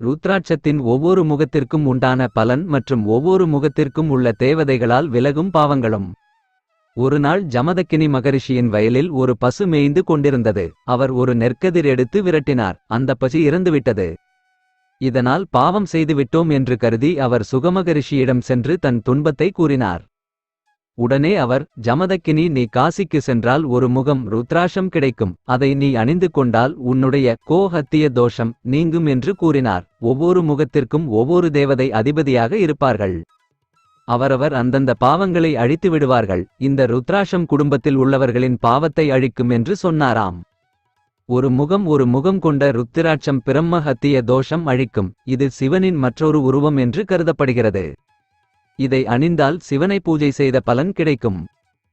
ருத்ராட்சத்தின் ஒவ்வொரு முகத்திற்கும் உண்டான பலன் மற்றும் ஒவ்வொரு முகத்திற்கும் உள்ள தேவதைகளால் விலகும் பாவங்களும். ஒருநாள் ஜமதக்கினி மகரிஷியின் வயலில் ஒரு பசு மேய்ந்து கொண்டிருந்தது. அவர் ஒரு நெற்கதிர் எடுத்து விரட்டினார். அந்த பசு இறந்துவிட்டது. இதனால் பாவம் செய்துவிட்டோம் என்று கருதி அவர் சுகமகரிஷியிடம் சென்று தன் துன்பத்தை கூறினார். உடனே அவர் ஜமதக்கினி நீ காசிக்கு சென்றால் ஒரு முகம் ருத்ராஷம் கிடைக்கும். அதை நீ அணிந்து கொண்டால் உன்னுடைய கோஹத்திய தோஷம் நீங்கும் என்று கூறினார். ஒவ்வொரு முகத்திற்கும் ஒவ்வொரு தேவதை அதிபதியாக இருப்பார்கள். அவரவர் அந்தந்த பாவங்களை அழித்து விடுவார்கள். இந்த ருத்ராஷம் குடும்பத்தில் உள்ளவர்களின் பாவத்தை அழிக்கும் என்று சொன்னாராம். ஒரு முகம் ஒரு முகம் கொண்ட ருத்திராட்சம் பிரம்மஹத்திய தோஷம் அழிக்கும். இது சிவனின் மற்றொரு உருவம் என்று கருதப்படுகிறது. இதை அணிந்தால் சிவனை பூஜை செய்த பலன் கிடைக்கும்.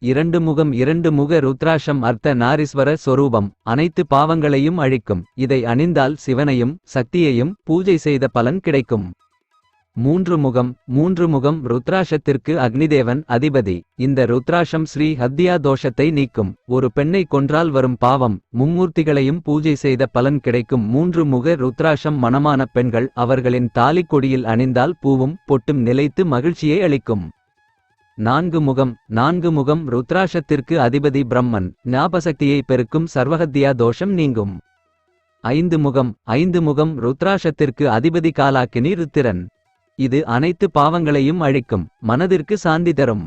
இரண்டு முகம் இரண்டு முக ருத்ராஷம் அர்த்த நாரீஸ்வர சொரூபம் அனைத்து பாவங்களையும் அழிக்கும். இதை அணிந்தால் சிவனையும் சக்தியையும் பூஜை செய்த பலன் கிடைக்கும். மூன்று முகம் மூன்று முகம் ருத்ராஷத்திற்கு அக்னிதேவன் அதிபதி. இந்த ருத்ராஷம் ஸ்ரீ ஹத்தியா தோஷத்தை நீக்கும். ஒரு பெண்ணை கொன்றால் வரும் பாவம் மும்மூர்த்திகளையும் பூஜை செய்த பலன் கிடைக்கும். மூன்று முக ருத்ராஷம் மனமான பெண்கள் அவர்களின் தாலிக் கொடியில் அணிந்தால் பூவும் பொட்டும் நிலைத்து மகிழ்ச்சியை அளிக்கும். நான்கு முகம் நான்கு முகம் ருத்ராஷத்திற்கு அதிபதி பிரம்மன். ஞாபசக்தியை பெருக்கும் சர்வஹத்தியா தோஷம் நீங்கும். ஐந்து முகம் ஐந்து முகம் ருத்ராஷத்திற்கு அதிபதி காலாக்கினி ருத்திரன். இது அனைத்து பாவங்களையும் அழிக்கும் மனதிற்கு சாந்தி தரும்.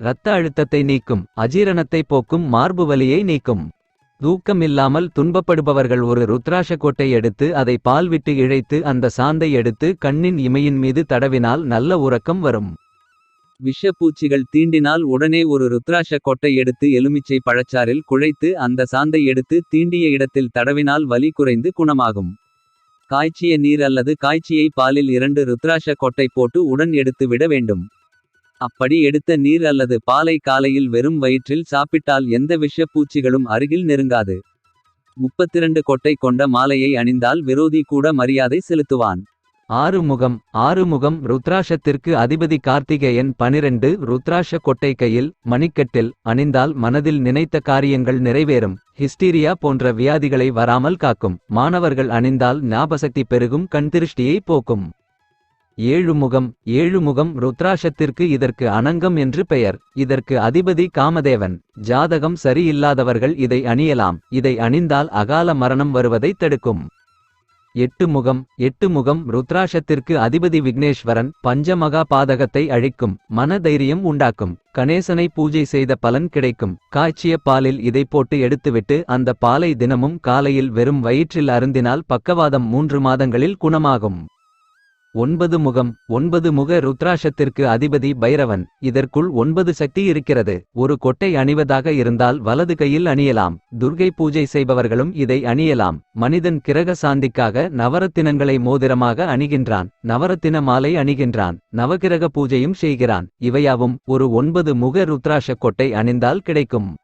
இரத்த அழுத்தத்தை நீக்கும் அஜீரணத்தை போக்கும் மார்பு வலியை நீக்கும். தூக்கம் இல்லாமல் துன்பப்படுபவர்கள் ஒரு ருத்ராஷ கோட்டை எடுத்து அதை பால் விட்டு இழைத்து அந்த சாந்தை எடுத்து கண்ணின் இமையின் மீது தடவினால் நல்ல உறக்கம் வரும். விஷப்பூச்சிகள் தீண்டினால் உடனே ஒரு ருத்ராஷ கொட்டை எடுத்து எலுமிச்சை பழச்சாறில் குழைத்து அந்த சாந்தை எடுத்து தீண்டிய இடத்தில் தடவினால் வலி குறைந்து குணமாகும். காய்ச்சிய நீர் அல்லது காய்ச்சியை பாலில் இரண்டு ருத்ராஷ கொட்டை போட்டு உடன் எடுத்து விட வேண்டும். அப்படி எடுத்த நீர் அல்லது பாலை காலையில் வெறும் வயிற்றில் சாப்பிட்டால் எந்த விஷப்பூச்சிகளும் அருகில் நெருங்காது. முப்பத்திரண்டு கொட்டை கொண்ட மாலையை அணிந்தால் விரோதி கூட மரியாதை செலுத்துவான். ஆறுமுகம் ஆறுமுகம் ருத்ராஷத்திற்கு அதிபதி கார்த்திகேயன் பனிரெண்டு ருத்ராஷ கொட்டை கையில் மணிக்கட்டில் அணிந்தால் மனதில் நினைத்த காரியங்கள் நிறைவேறும். ஹிஸ்டீரியா போன்ற வியாதிகளை வராமல் காக்கும். மாணவர்கள் அணிந்தால் ஞாபசக்தி பெருகும் கண்திருஷ்டியை போக்கும். ஏழுமுகம் ஏழுமுகம் ருத்ராஷத்திற்கு இதற்கு அனங்கம் என்று பெயர். இதற்கு அதிபதி காமதேவன். ஜாதகம் சரியில்லாதவர்கள் இதை அணியலாம். இதை அணிந்தால் அகால மரணம் வருவதை தடுக்கும். எட்டு முகம் எட்டு முகம் ருத்ராஷத்திற்கு அதிபதி விக்னேஸ்வரன் பஞ்சமகா பாதகத்தை அழிக்கும் மன தைரியம் உண்டாக்கும் கணேசனை பூஜை செய்த பலன் கிடைக்கும் காய்ச்சிய பாலில் இதை போட்டு எடுத்துவிட்டு அந்த பாலை தினமும் காலையில் வெறும் வயிற்றில் அருந்தினால் பக்கவாதம் மூன்று மாதங்களில் குணமாகும். ஒன்பது முகம் ஒன்பது முக ருத்ராஷத்திற்கு அதிபதி பைரவன். இதற்குள் ஒன்பது சக்தி இருக்கிறது. ஒரு கொட்டை அணிவதாக இருந்தால் வலது கையில் அணியலாம். துர்கை பூஜை செய்பவர்களும் இதை அணியலாம். மனிதன் கிரக சாந்திக்காக நவரத்தினங்களை மோதிரமாக அணிகின்றான். நவரத்தின மாலை அணிகின்றான். நவகிரக பூஜையும் செய்கிறான். இவையாவும் ஒரு ஒன்பது முக ருத்ராஷ கொட்டை அணிந்தால் கிடைக்கும்.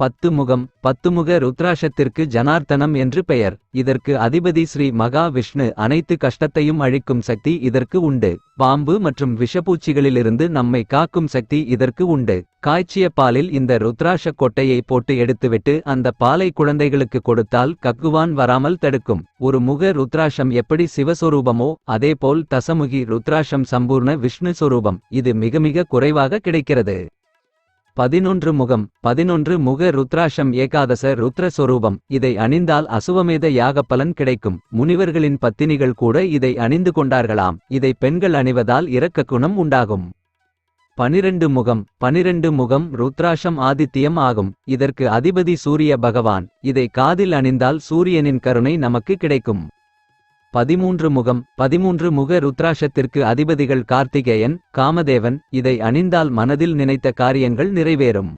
பத்து முகம் பத்துமுக ருத்ராஷத்திற்கு ஜனார்த்தனம் என்று பெயர். இதற்கு அதிபதி ஸ்ரீ மகா விஷ்ணு அனைத்து கஷ்டத்தையும் அழிக்கும் சக்தி இதற்கு உண்டு. பாம்பு மற்றும் விஷப்பூச்சிகளிலிருந்து நம்மை காக்கும் சக்தி இதற்கு உண்டு. காய்ச்சிய பாலில் இந்த ருத்ராஷ கொட்டையை போட்டு எடுத்துவிட்டு அந்த பாலை குழந்தைகளுக்கு கொடுத்தால் கக்குவான் வராமல் தடுக்கும். ஒரு முக ருத்ராஷம் எப்படி சிவஸ்வரூபமோ அதேபோல் தசமுகி ருத்ராஷம் சம்பூர்ண விஷ்ணு சொரூபம். இது மிக மிக குறைவாக கிடைக்கிறது. பதினொன்று முகம் பதினொன்று முக ருத்ராஷம் ஏகாதச ருத்ரஸ்வரூபம். இதை அணிந்தால் அசுவமேத யாக பலன் கிடைக்கும். முனிவர்களின் பத்தினிகள் கூட இதை அணிந்து கொண்டார்களாம். இதை பெண்கள் அணிவதால் இரக்க குணம் உண்டாகும். பனிரெண்டு முகம் பனிரெண்டு முகம் ருத்ராஷம் ஆதித்யம் ஆகும். இதற்கு அதிபதி சூரிய பகவான். இதை காதில் அணிந்தால் சூரியனின் கருணை நமக்கு கிடைக்கும். பதிமூன்று முகம் பதிமூன்று முக ருத்ராஷத்திற்கு அதிபதிகள் கார்த்திகேயன் காமதேவன் இதை அணிந்தால் மனதில் நினைத்த காரியங்கள் நிறைவேறும்.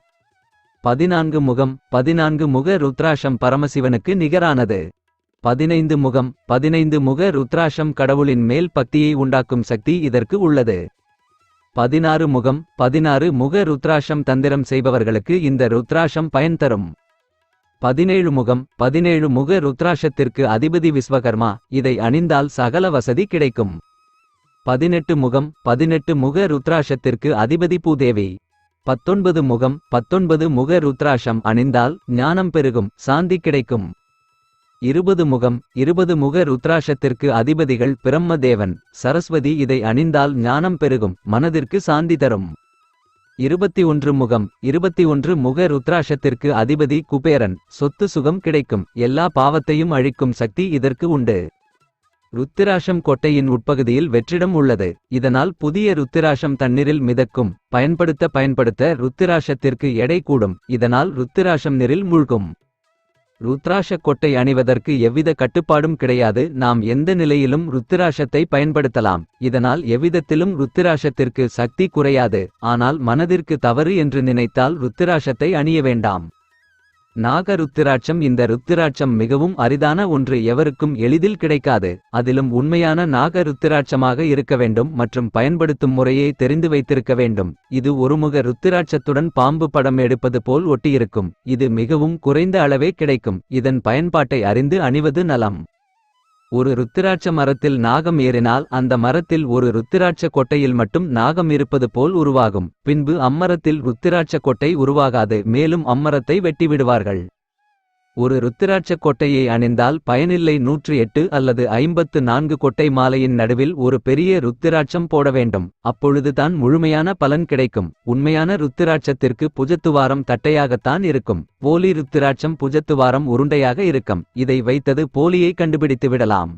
பதினான்கு முகம் பதினான்கு முக ருத்ராஷம் பரமசிவனுக்கு நிகரானது. பதினைந்து முகம் பதினைந்து முக ருத்ராஷம் கடவுளின் மேல் பக்தியை உண்டாக்கும் சக்தி இதற்கு உள்ளது. பதினாறு முகம் பதினாறு முக ருத்ராஷம் தந்திரம் செய்பவர்களுக்கு இந்த ருத்ராஷம் பயன் தரும். பதினேழு முகம் பதினேழு முக ருத்ராஷத்திற்கு அதிபதி விஸ்வகர்மா இதை அணிந்தால் சகல வசதி கிடைக்கும். பதினெட்டு முகம் பதினெட்டு முக ருத்ராஷத்திற்கு அதிபதி பூதேவி. பத்தொன்பது முகம் பத்தொன்பது முக ருத்ராஷம் அணிந்தால் ஞானம் பெருகும் சாந்தி கிடைக்கும். இருபது முகம் இருபது முக ருத்ராஷத்திற்கு அதிபதிகள் பிரம்மதேவன் சரஸ்வதி இதை அணிந்தால் ஞானம் பெருகும் மனதிற்கு சாந்தி தரும். இருபத்தி ஒன்று முகம் இருபத்தி ஒன்று முக ருத்ராஷத்திற்கு அதிபதி குபேரன். சொத்து சுகம் கிடைக்கும் எல்லா பாவத்தையும் அழிக்கும் சக்தி இதற்கு உண்டு. ருத்திராஷம் கொட்டையின் உட்பகுதியில் வெற்றிடம் உள்ளது. இதனால் புதிய ருத்திராஷம் தண்ணீரில் மிதக்கும். பயன்படுத்த பயன்படுத்த ருத்திராஷத்திற்கு எடை கூடும். இதனால் ருத்திராஷம் நீரில் மூழ்கும். ருத்ராஷ கொட்டை அணிவதற்கு எவ்வித கட்டுப்பாடும் கிடையாது. நாம் எந்த நிலையிலும் ருத்திராஷத்தை பயன்படுத்தலாம். இதனால் எவ்விதத்திலும் ருத்திராஷத்திற்கு சக்தி குறையாது. ஆனால் மனதிற்கு தவறு என்று நினைத்தால் ருத்திராஷத்தை அணிய வேண்டாம். நாக ருத்திராட்சம் இந்த ருத்திராட்சம் மிகவும் அரிதான ஒன்று எவருக்கும் எளிதில் கிடைக்காது. அதிலும் உண்மையான நாக ருத்திராட்சமாக இருக்க வேண்டும் மற்றும் பயன்படுத்தும் முறையை தெரிந்து வைத்திருக்க வேண்டும். இது ஒருமுக ருத்திராட்சத்துடன் பாம்பு படம் எடுப்பது போல் ஒட்டியிருக்கும். இது மிகவும் குறைந்த அளவே கிடைக்கும். இதன் பயன்பாட்டை அறிந்து அணிவது நலம். ஒரு ருத்திராட்ச மரத்தில் நாகம் ஏறினால் அந்த மரத்தில் ஒரு ருத்திராட்ச கொட்டையில் மட்டும் நாகம் இருப்பது போல் உருவாகும். பின்பு அம்மரத்தில் ருத்திராட்ச கொட்டை உருவாகாது மேலும் அம்மரத்தை வெட்டிவிடுவார்கள். ஒரு ருத்திராட்ச கொட்டையை அணிந்தால் பயனில்லை நூற்று எட்டு அல்லது ஐம்பத்து நான்கு கொட்டை மாலையின் நடுவில் ஒரு பெரிய ருத்திராட்சம் போட வேண்டும். அப்பொழுதுதான் முழுமையான பலன் கிடைக்கும். உண்மையான ருத்திராட்சத்திற்கு புஜத்துவாரம் தட்டையாகத்தான் இருக்கும். போலி ருத்திராட்சம் புஜத்துவாரம் உருண்டையாக இருக்கும். இதை வைத்தது போலியை கண்டுபிடித்து விடலாம்